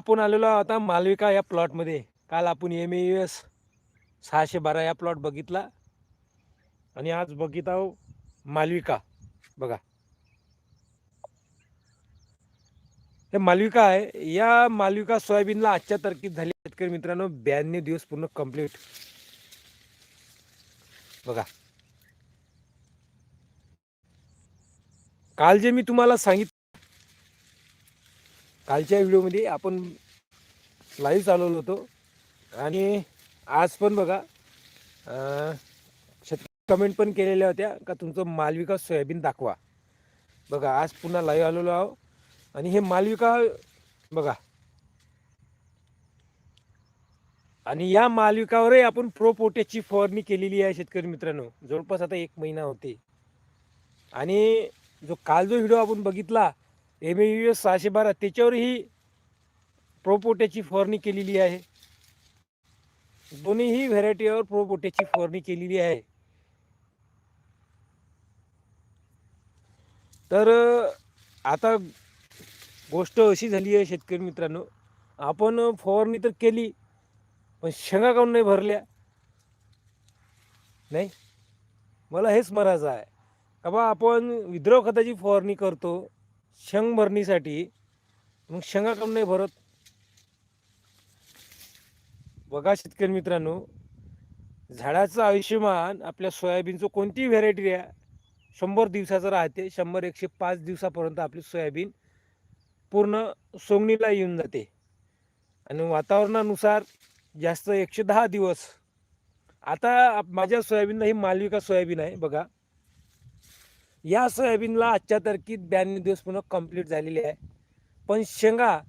आपण आलेलो आता मालविका या प्लॉटमध्ये काल आपण एम ए एस सहाशे बारा या प्लॉट बघितला. आणि आज बघित आहो मालविका. बघा. हे मालविका आहे. या मालविका सोयाबीनला आजच्या तारखेत झाली. शेतकरी मित्रांनो ब्याण्णव दिवस पूर्ण कंप्लीट बघा. काल जे मी तुम्हाला सांगित कालच्या व्हिडिओमध्ये आपण लाईव्ह चालवलो होतो. आणि आज पण बघा शेतकरी कमेंट पण केलेल्या होत्या का तुमचं मालविका सोयाबीन दाखवा. बघा आज पुन्हा लाईव्ह आलेलो आहो आणि हे मालविका बघा. आणि या मालविकावरही आपण प्रोपोटेची फवारणी केलेली आहे शेतकरी मित्रांनो. जवळपास आता एक महिना होते. आणि जो काल जो व्हिडिओ आपण बघितला एम ए सहाशे बारा त्याच्यावरही प्रोपोट्याची फवारणी केलेली आहे. दोन्हीही व्हेरायटीवर प्रोपोट्याची फवारणी केलेली आहे. तर आता गोष्ट अशी झाली आहे शेतकरी मित्रांनो आपण फवारणी तर केली पण शेंगा काऊन नाही भरल्या? नाही? मला हेच म्हणायचं आहे. का बा आपण विद्रोह खताची फवारणी करतो शेंग भरणीसाठी मग शेंगा नाही भरत? बघा शेतकरी मित्रांनो झाडाचं आयुष्यमान आपल्या सोयाबीनचं कोणतीही व्हेरायटी द्या शंभर दिवसाचं राहते शंभर एकशे पाच दिवसापर्यंत आपली सोयाबीन पूर्ण सोंगणीला येऊन जाते. आणि वातावरणानुसार जास्त एकशे दहा दिवस. आता आप- माझ्या सोयाबीनला ही मालविका सोयाबीन आहे बघा. या सोयाबीनला आजच्या तारखेत ब्याण्णव दिवस पुन्हा कंप्लीट झालेली आहे. पण शेंगा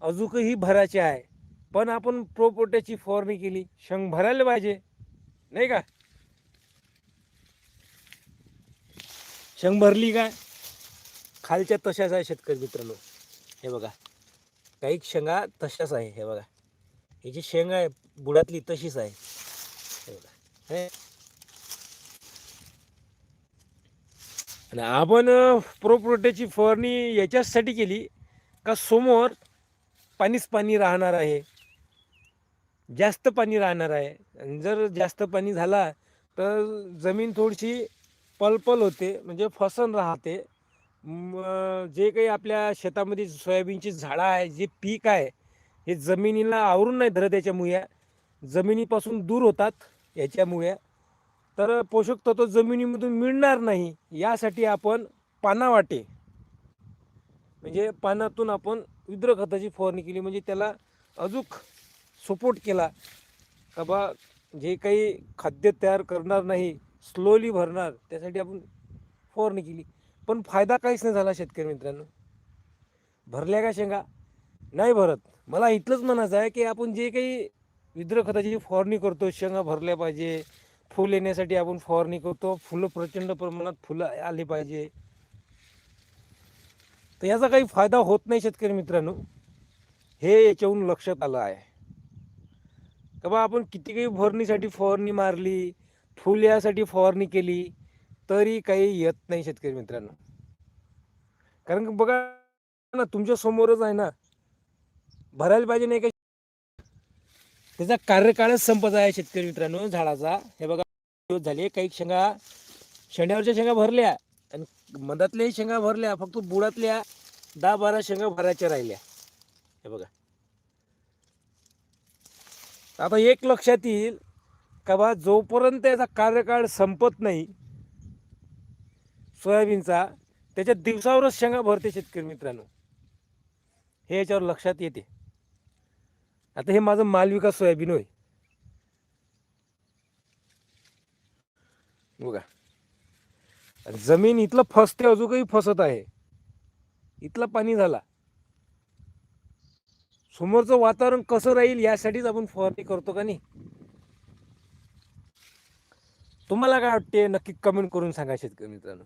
अजूनही भरायचे आहे. पण आपण प्रोपोट्याची फवारणी केली. शेंग भरायला पाहिजे. नाही का? शेंग भरली काय? खालच्या तशाच आहे शेतकरी मित्रांनो. हे बघा. काही शेंगा तशाच आहे. हे बघा. ही जी शेंगा आहे बुडातली तशीच आहे. हे बघा. हे आणि आपण प्रोप्रोटेची फवारणी याच्यासाठी केली का समोर पाणीच पाणी राहणार आहे. जास्त पाणी राहणार आहे. जर जास्त पाणी झाला तर जमीन थोडीशी पलपल होते म्हणजे फसन राहते. जे काही आपल्या शेतामध्ये सोयाबीनची झाडं आहे जे पीक आहे हे जमिनीला आवरून नाही धरत याच्यामुळे. जमिनीपासून दूर होतात याच्यामुळे. तर पोषक तत्व जमिनीमधून मिळणार नाही यासाठी आपण पानावाटे म्हणजे पानातून आपण विद्र खताची फवारणी केली म्हणजे त्याला अजूक सपोर्ट केला. का बा जे काही खाद्य तयार करणार नाही स्लोली भरणार त्यासाठी आपण फवारणी केली. पण फायदा काहीच नाही झाला शेतकरी मित्रांनो. भरल्या का शेंगा? नाही भरत. मला इथलंच म्हणायचं आहे की आपण जे काही विद्र खताची फवारणी करतो शेंगा भरल्या पाहिजे फुल येण्यासाठी आपण फवारणी करतो. फुलं प्रचंड प्रमाणात फुलं आली पाहिजे. तर याचा काही फायदा होत नाही शेतकरी मित्रांनो. हे याच्याहून लक्षात आलं आहे. का बा आपण किती काही भरणीसाठी फवारणी मारली फुल यासाठी फवारणी केली तरी काही येत नाही शेतकरी मित्रांनो. कारण बघा ना तुमच्या समोरच आहे ना भरायला पाहिजे नाही का त्याचा कार्यकाळच संपत आहे शेतकरी मित्रांनो झाडाचा. हे बघा दिवस झाले काही शेंगा शेंड्यावरच्या शेंगा भरल्या आणि मधातल्याही शेंगा भरल्या फक्त बुडातल्या दहा बारा शेंगा भरायच्या राहिल्या. हे बघा. आता एक लक्षात येईल का बा जोपर्यंत याचा कार्यकाळ संपत नाही सोयाबीनचा त्याच्या दिवसावरच शेंगा भरते शेतकरी मित्रांनो. हे याच्यावर लक्षात येते. आता हे माझं मालविका सोयाबीन होय. बघा. जमीन इथलं फसते अजूनही फसत आहे. इथलं पाणी झाला. समोरचं वातावरण कसं राहील यासाठीच आपण फवारणी करतो का नाही? तुम्हाला काय वाटते? नक्की कमेंट करून सांगा शेतकरी मित्रांनो.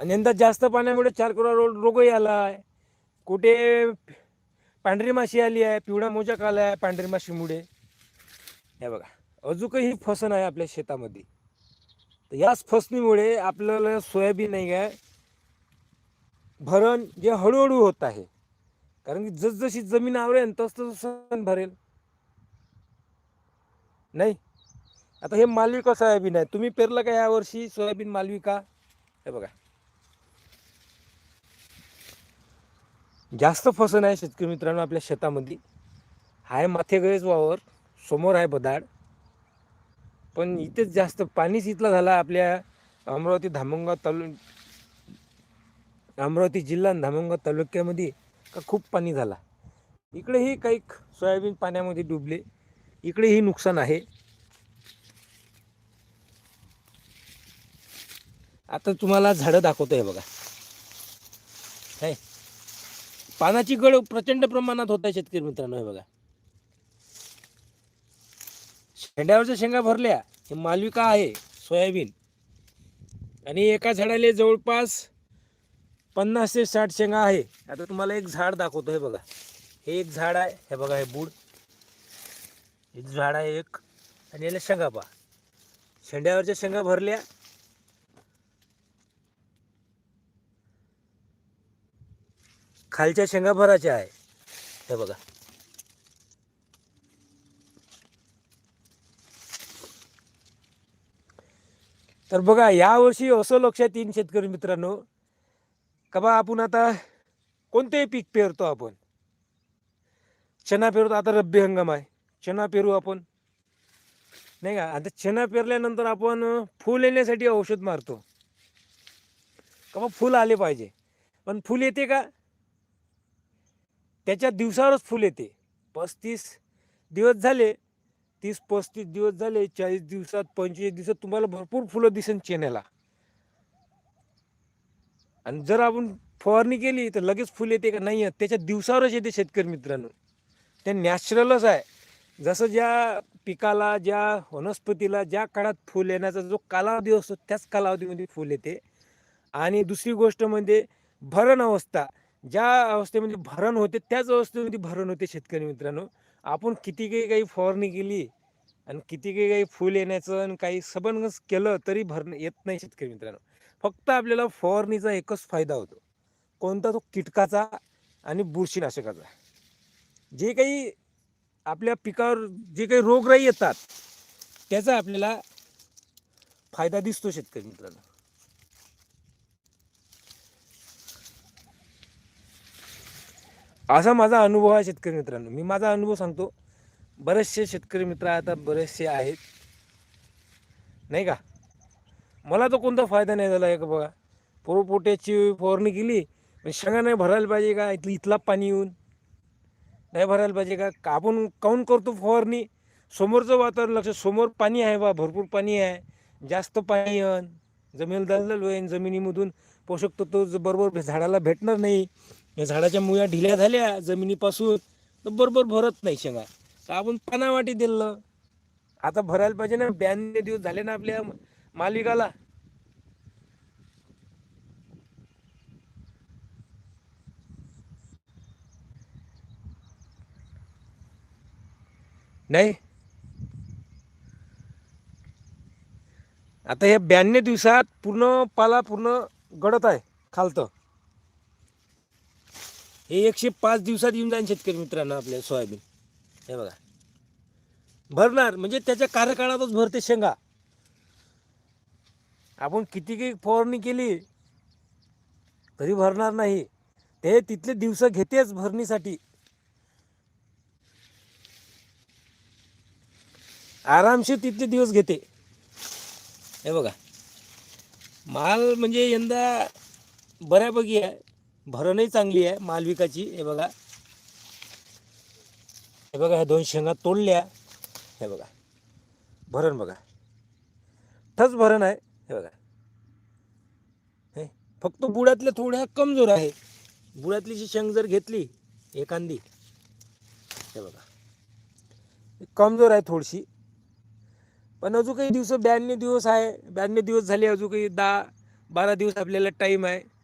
आणि यंदा जास्त पाण्यामुळे चार करोड रोगही आला आहे कुठे पांढरी माशी आली आहे पिवळा मोजाक आला आहे पांढरी माशीमुळे हे बघा अजूनही फसन आहे आपल्या शेतामध्ये. तर याच फसणीमुळे आपल्याला सोयाबीन नाही काय भरण जे हळूहळू होत आहे. कारण की जसजशी जमीन आवरेल तस तसं सण भरेल. नाही? आता हे मालविका सोयाबीन आहे. तुम्ही पेरलं का यावर्षी सोयाबीन मालविका? हे बघा. जास्त फसन आहे शेतकरी मित्रांनो आपल्या शेतामध्ये आहे माथेगळेच वावर समोर आहे बदाड. पण इथेच जास्त पाणीच इथला झाला आपल्या अमरावती धामणगाव तालु अमरावती जिल्हा आणि धामणगाव तालुक्यामध्ये का खूप पाणी झाला. इकडेही काही सोयाबीन पाण्यामध्ये डुबले. इकडेही नुकसान आहे. आता तुम्हाला झाडं दाखवतो आहे बघा. है. पानाची गळ प्रचंड प्रमाणात होत आहे शेतकरी मित्रांनो हे बघा. शेंड्यावरच्या शेंगा भरल्या हे मालविका आहे सोयाबीन. आणि एका झाडाला जवळपास पन्नास ते साठ शेंगा आहे. आता तुम्हाला एक झाड दाखवतो हे बघा. हे एक झाड आहे हे बघा हे बूड. एक झाड आहे एक. आणि याला शेंगा पहा. शेंड्यावरच्या शेंगा भरल्या खालच्या शेंगा भराच्या आहे. हे बघा. तर बघा यावर्षी असं लक्षात येईन शेतकरी मित्रांनो. का बा आपण आता कोणतेही पीक पेरतो आपण. चना पेरतो आता रब्बी हंगाम आहे. चना पेरू आपण. नाही का? आता चना पेरल्यानंतर आपण फूल येण्यासाठी औषध मारतो. का बा फूल आले पाहिजे. पण फूल येते का? त्याच्या दिवसावरच फुल येते. पस्तीस दिवस झाले तीस पस्तीस दिवस झाले चाळीस दिवसात पंचवीस दिवसात तुम्हाला भरपूर फुलं दिसेल चेन्याला. आणि जर आपण फवारणी केली तर लगेच फुल येते का नाही त्याच्या दिवसावरच येते शेतकरी मित्रांनो. ते नॅचरलच आहे. जसं ज्या पिकाला ज्या वनस्पतीला ज्या काळात फुल येण्याचा जो कालावधी असतो त्याच कालावधीमध्ये फुल येते. आणि दुसरी गोष्ट म्हणजे भरण अवस्था. ज्या अवस्थेमध्ये भरण होते त्याच अवस्थेमध्ये भरण होते शेतकरी मित्रांनो. आपण किती काही काही फवारणी केली आणि किती काही काही फुल येण्याचं आणि काही सबंध केलं तरी भरण येत नाही शेतकरी मित्रांनो. फक्त आपल्याला फवारणीचा एकच फायदा होतो. कोणता? तो कीटकाचा आणि बुरशीनाशकाचा. जे काही आपल्या पिकावर जे काही रोगराई येतात त्याचा आपल्याला फायदा दिसतो शेतकरी मित्रांनो. असा माझा अनुभव आहे शेतकरी मित्रांनो. मी माझा अनुभव सांगतो. बरेचसे शेतकरी मित्र आता बरेचसे आहेत. नाही का? मला तर कोणता फायदा नाही झाला आहे का बघा. पोरपोट्याची फवारणी केली पण शेंगा नाही भरायला पाहिजे का? इथलं इथला पाणी येऊन. नाही भरायला पाहिजे का? का आपण काऊन करतो फवारणी? समोरचं वातावरण लक्ष समोर पाणी आहे बा भरपूर पाणी आहे. जास्त पाणी येईन. जमीन दलदल होईन. जमिनीमधून पोषक तत्व बरोबर झाडाला भेटणार नाही. या झाडाच्या मुळ्या ढिल्या झाल्या जमिनीपासून तर बरोबर भरत नाही शेंगा. तर आपण पानावाटी दिलं. आता भरायला पाहिजे ना ब्याण्णव दिवस झाले ना आपल्या मालिकाला. नाही. आता या ब्याण्णव दिवसात पूर्ण पाला पूर्ण गडत आहे खालतं. हे एकशे पाच दिवसात येऊन जाईल शेतकरी मित्रांनो आपल्या सोयाबीन. हे बघा. भरणार. म्हणजे त्याच्या कार्यकाळातच भरते शेंगा. आपण किती काही फवारणी केली तरी भरणार नाही. ते तिथले दिवस घेतेच भरणीसाठी. आरामशीर तिथले दिवस घेते. हे बघा. माल म्हणजे यंदा बऱ्यापैकी आहे. भरणही चांगली आहे मालविकाची हे बघा. हे बघा ह्या दोन शेंगा तोडल्या. हे बघा. भरण बघा. ठस भरण आहे. हे बघा. हे फक्त बुडातल्या थोड्या कमजोर आहे. बुडातली जी शेंग जर घेतली एखादी हे बघा. कमजोर आहे थोडीशी. पण अजून काही दिवस ब्याण्णव दिवस आहे. ब्याण्णव दिवस झाले अजून काही दहा बारा दिवस आपल्याला टाईम आहे.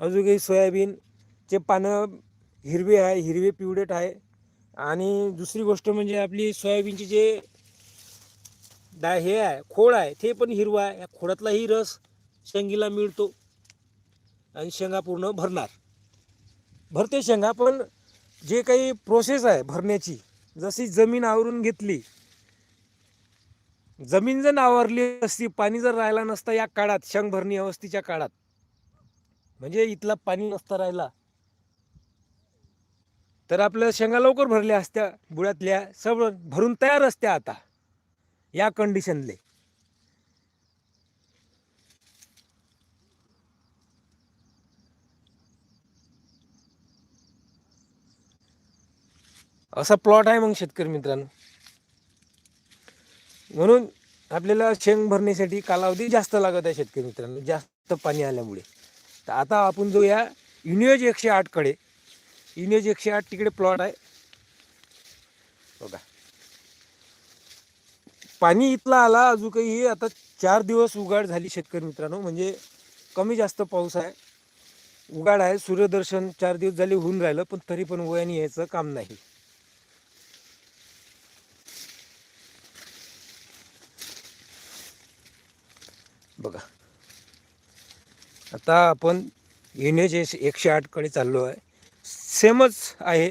अजून काही सोयाबीनचे पानं हिरवे आहे हिरवे पिवडेट आहे. आणि दुसरी गोष्ट म्हणजे आपली सोयाबीनची जे डा हे आहे खोड आहे ते पण हिरवा आहे. या खोडातलाही रस शेंगीला मिळतो आणि शेंगा पूर्ण भरणार. भरते शेंगा पण जे काही प्रोसेस आहे भरण्याची जशी जमीन आवरून घेतली जमीन जर आवरली असती पाणी जर राहिला नसता या काळात शेंग भरणी अवस्थेच्या काळात म्हणजे इथला पाणी नसता राहिला. तर आपल्या शेंगा लवकर भरल्या असत्या बुळ्यातल्या सगळं भरून तयार असत्या आता या कंडिशनले असा प्लॉट आहे मग शेतकरी मित्रांनो. म्हणून आपल्याला शेंग भरण्यासाठी कालावधी जास्त लागत आहे शेतकरी मित्रांनो जास्त पाणी आल्यामुळे. तर आता आपण जो या युनियज एकशे आठकडे युनियज एकशे आठ तिकडे प्लॉट आहे. बघा. पाणी इथला आला अजून काही आता चार दिवस उघाड झाली शेतकरी मित्रांनो. म्हणजे कमी जास्त पाऊस आहे. उघाड आहे सूर्यदर्शन चार दिवस झाले होऊन राहिलं पण तरी पण वयाने यायचं काम नाही. बघा. आता आपण एन एच एस एकशे आठकडे चाललो आहे सेमच आहे.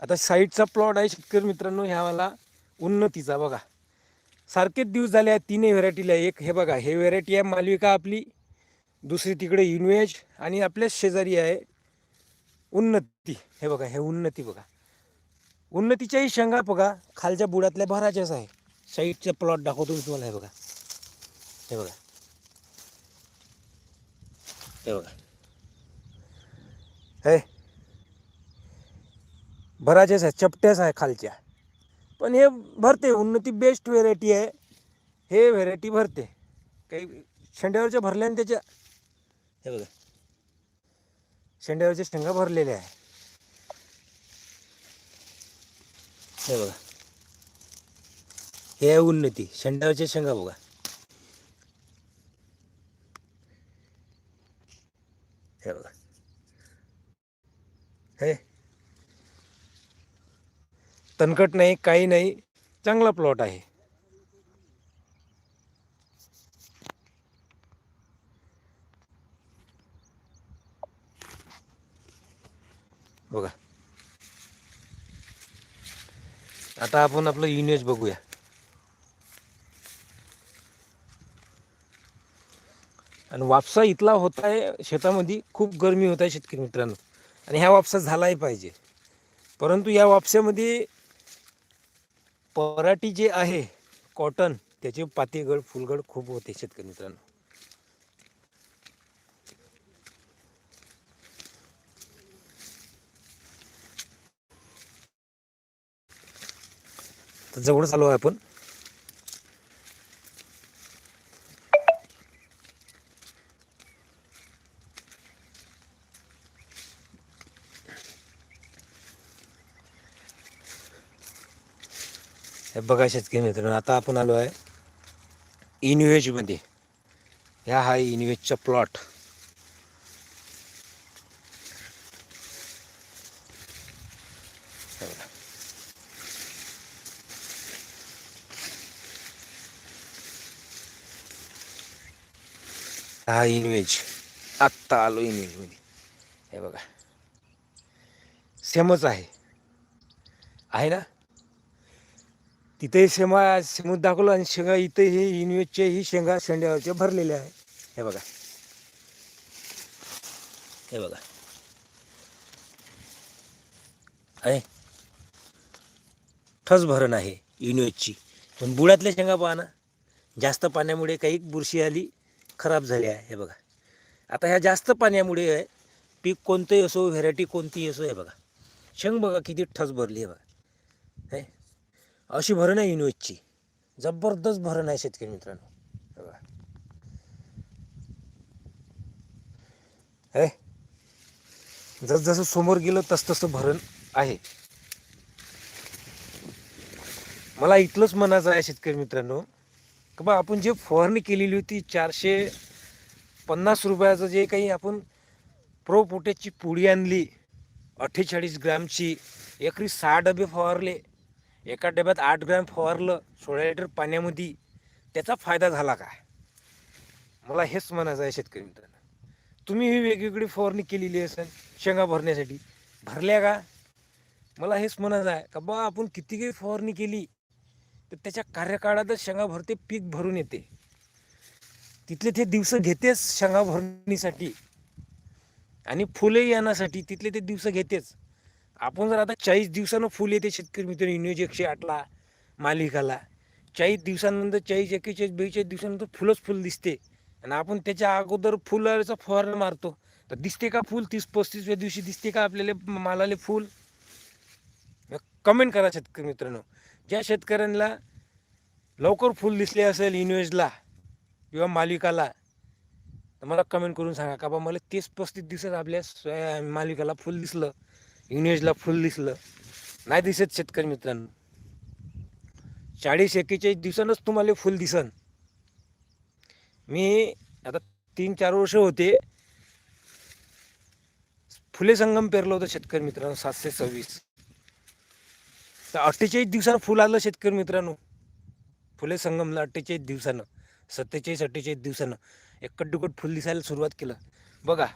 आता साईडचा प्लॉट आहे शेतकरी मित्रांनो ह्या मला उन्नतीचा बघा. सारखेच दिवस झाले आहेत तीनही व्हेरायटीला एक. हे बघा हे व्हेरायटी आहे मालविका आपली दुसरी तिकडे युनवेज आणि आपल्याच शेजारी आहे उन्नती. हे बघा हे उन्नती बघा. उन्नतीच्याही शेंगा बघा खालच्या बुडातल्या भराच्याच आहे. साईडचा प्लॉट दाखवतो मी तुम्हाला हे बघा. हे बघा. हे बघा. हे. भराच्याच आहे चपट्याच आहे खालच्या. पण हे भरते उन्नती बेस्ट व्हेरायटी आहे. हे व्हेरायटी भरते. काही शेंड्यावरच्या भरल्याने त्याच्या हे बघा. शेंड्यावरच्या शेंगा भरलेल्या आहे. हे बघा. हे आहे उन्नती. शेंड्यावरच्या शेंगा बघा. हे बघा हे. तणकट नाही काही नाही चांगला प्लॉट आहे. बघा. आता आपण आपलं युनियस बघूया. आणि वापसा इथला होत आहे शेतामध्ये खूप गरमी होत आहे शेतकरी मित्रांनो. आणि ह्या वापसा झालाही पाहिजे. परंतु या वापसामध्ये पराठी जे आहे कॉटन त्याचे पातेगड फुलगड खूप होते शेतकरी मित्रांनो. तर जवळ चालू आहे आपण. बघा शेतकरी मित्रांनो आता आपण आलो आहे इनव्हेजमध्ये ह्या हा इनव्हेजचा प्लॉट हा इनव्हेज आत्ता आलो इनव्हेजमध्ये हे बघा. सेमच आहे. आहे ना? तिथे शेमा शेमूत दाखवलं आणि शेंगा इथे हे इनवेजचे ही शेंगा शेंड्यावरच्या भरलेल्या आहे. हे बघा. हे बघा. आहे. ठस भरण आहे युनिवेजची पण बुडातल्या शेंगा पहा ना. जास्त पाण्यामुळे काही बुरशी आली खराब झाली आहे. हे बघा. आता ह्या जास्त पाण्यामुळे आहे पीक कोणतंही असो व्हेरायटी कोणतीही असो हे बघा. शेंग बघा किती ठस भरली आहे बघा. हे. अशी भरण आहे युनिव्हर्सची. जबरदस्त भरण आहे शेतकरी मित्रांनो. हे बघा. हे. जसजसं समोर गेलं तसतसं भरण आहे. मला इथलंच म्हणायचं आहे शेतकरी मित्रांनो का बा आपण जे फवारणी केलेली होती चारशे पन्नास रुपयाचं जे काही आपण प्रो पोटॅची पुडी आणली अठ्ठेचाळीस ग्रॅमची एकरी सहा डबे फवारले एका डब्यात आठ ग्रॅम फवारलं सोळा लिटर पाण्यामध्ये त्याचा फायदा झाला काय? मला हेच म्हणायचं आहे शेतकरी मित्रांनो. तुम्ही ही वेगवेगळी फवारणी केलेली असेल शेंगा भरण्यासाठी भरल्या का? मला हेच म्हणायचं आहे का बा आपण किती काही फवारणी केली तर त्याच्या कार्यकाळातच शेंगा भरते पीक भरून येते. तिथले ते दिवस घेतेच शेंगा भरणीसाठी. आणि फुले येण्यासाठी तिथले ते दिवस घेतेच. आपण जर आता चाळीस दिवसानं फुल येते शेतकरी मित्र युनिज एकशे आठला मालिकाला. चाळीस दिवसानंतर चाळीस एक्केचाळीस बेचाळीस दिवसानंतर फुलंच फुल दिसते. आणि आपण त्याच्या अगोदर फुलाचा फवारणं मारतो. तर दिसते का फुल? तीस पस्तीसव्या दिवशी दिसते का आपल्याला मालाले फुल? कमेंट करा शेतकरी मित्रांनो. ज्या शेतकऱ्यांना लवकर फुल दिसले असेल इन्व्हेजला किंवा मालिकाला तर मला कमेंट करून सांगा. का बा मला तीस पस्तीस दिवसात आपल्या मालिकाला फुल दिसलं. इन्व्हेजला फुल दिसलं. नाही दिसत शेतकरी मित्रांनो. चाळीस एकेचाळीस दिवसानंच तुम्हाला फुल दिसन. मी आता तीन चार वर्ष होते. फुले संगम पेरलं होतं शेतकरी मित्रांनो सातशे सव्वीस. तर अठ्ठेचाळीस दिवसानं फुल आलं शेतकरी मित्रांनो. फुले संगमला अठ्ठेचाळीस दिवसानं सत्तेचाळीस अठ्ठेचाळीस दिवसानं. एक दुकट फुल दिसायला सुरुवात केलं. बघा.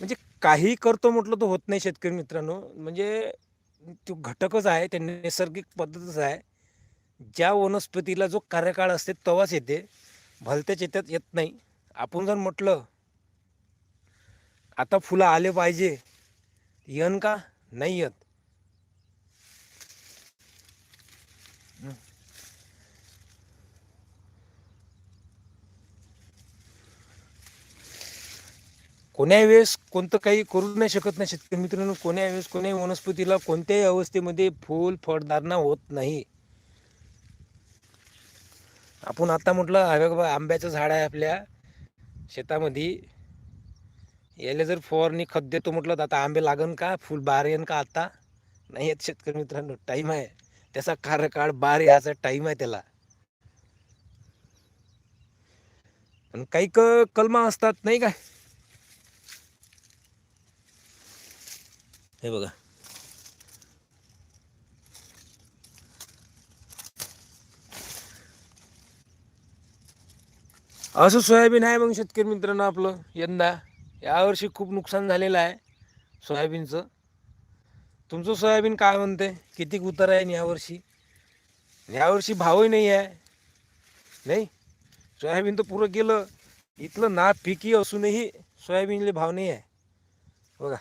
म्हणजे काही करतो म्हटलं तर होत नाही शेतकरी मित्रांनो. म्हणजे तो घटकच आहे ते नैसर्गिक पद्धतच आहे. ज्या वनस्पतीला जो कार्यकाळ असते तेव्हाच येते. भलत्याच येतात येत नाही. आपण जर म्हटलं आता फुलं आले पाहिजे येन का? नाही येत. कोण्याही वेळेस कोणतं काही करू नाही शकत नाही शेतकरी मित्रांनो कोण्याही वेळेस कोण्याही वनस्पतीला कोणत्याही अवस्थेमध्ये फूल फळधारणा होत नाही. आपण आता म्हटलं अरे बाबा आंब्याचं झाड आहे आपल्या शेतामध्ये. याला जर फवारणी खत देतो म्हटलं तर आता आंबे लागन का? फुल बार येन का आता? नाही येत शेतकरी मित्रांनो टाईम आहे. त्याचा कार्यकाळ बार याचा टाईम आहे त्याला. पण काही क कलमा असतात नाही काय हे बघा. असं सोयाबीन आहे मग शेतकरी मित्रांनो आपलं यंदा. यावर्षी खूप नुकसान झालेलं आहे सोयाबीनचं. तुमचं सोयाबीन काय म्हणते? किती उतर आहे यावर्षी यावर्षी भावही नाही आहे. नाही? सोयाबीन तर पुरं गेलं. इथलं ना पिकी असूनही सोयाबीनले भाव नाही आहे. बघा.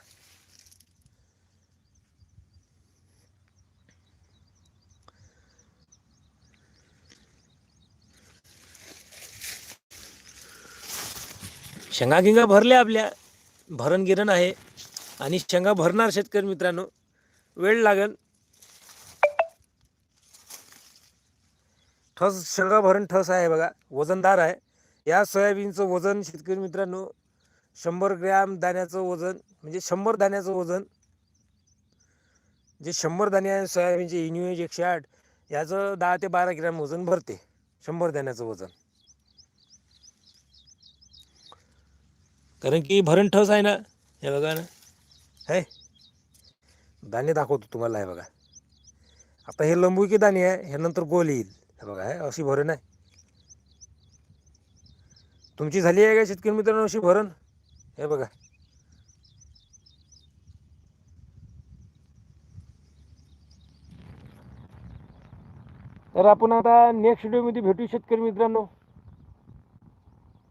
शेंगागिंगा भरल्या आपल्या. भरण गिरण आहे. आणि शेंगा भरणार शेतकरी मित्रांनो. वेळ लागेल. ठस शेंगा भरण ठस आहे बघा. वजनदार आहे. या सोयाबीनचं वजन शेतकरी मित्रांनो शंभर ग्रॅम दाण्याचं वजन म्हणजे शंभर दाण्याचं वजन. जे शंभर दाणे आहे सोयाबीनचे इन्युएज एकशे आठ याचं दहा ते बारा ग्रॅम वजन भरते. शंभर दाण्याचं वजन. कारण की भरण ठस आहे ना हे बघा ना. हे दाणे दाखवतो तुम्हाला हे बघा. आता हे लंबुकी दाणे आहे हे नंतर गोल येईल. हे बघा हे अशी भरण आहे. तुमची झाली आहे का शेतकरी मित्रांनो अशी भरण? हे बघा. तर आपण आता नेक्स्ट व्हिडिओमध्ये भेटू शेतकरी मित्रांनो.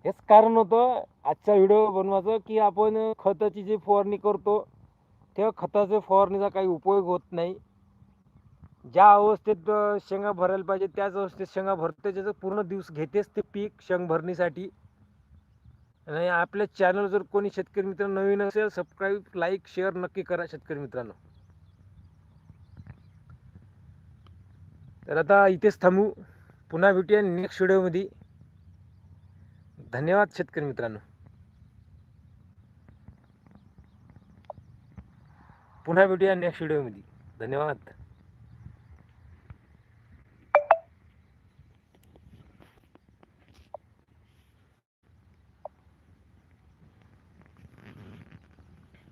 हेच कारण होतं आजचा व्हिडिओ बनवायचं की आपण खताची जी फवारणी करतो त्या खताच्या फवारणीचा काही उपयोग होत नाही. ज्या अवस्थेत शेंगा भरायला पाहिजे त्याच अवस्थेत शेंगा भरते ज्याचं पूर्ण दिवस घेतेच ते पीक शेंग भरणीसाठी. आणि आपल्या चॅनल जर कोणी शेतकरी मित्र नवीन असेल सबस्क्राईब लाईक शेअर नक्की करा शेतकरी मित्रांनो. तर आता इथेच थांबू. पुन्हा भेटूया नेक्स्ट व्हिडिओमध्ये धन्यवाद शेतकरी मित्रांनो. पुन्हा भेटूया नेक्स्ट व्हिडिओमध्ये धन्यवाद.